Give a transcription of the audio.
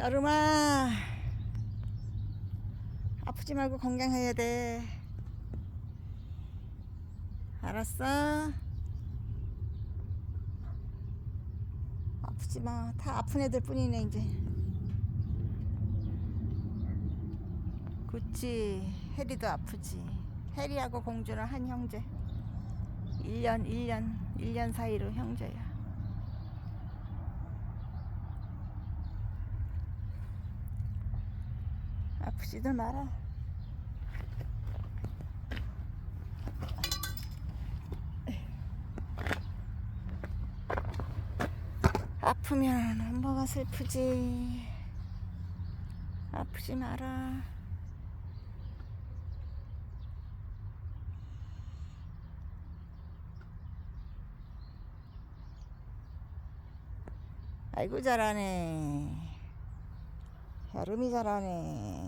여름아 아프지 말고 건강해야 돼 알았어? 아프지 마. 다 아픈 애들 뿐이네 이제. 그치. 해리도 아프지. 해리하고 공주는 한 형제. 1년, 1년, 1년 사이로 형제야. 아프지들 마라. 아프면 엄마가 슬프지. 아프지 마라. 아이고 잘하네. 여름이 잘하네.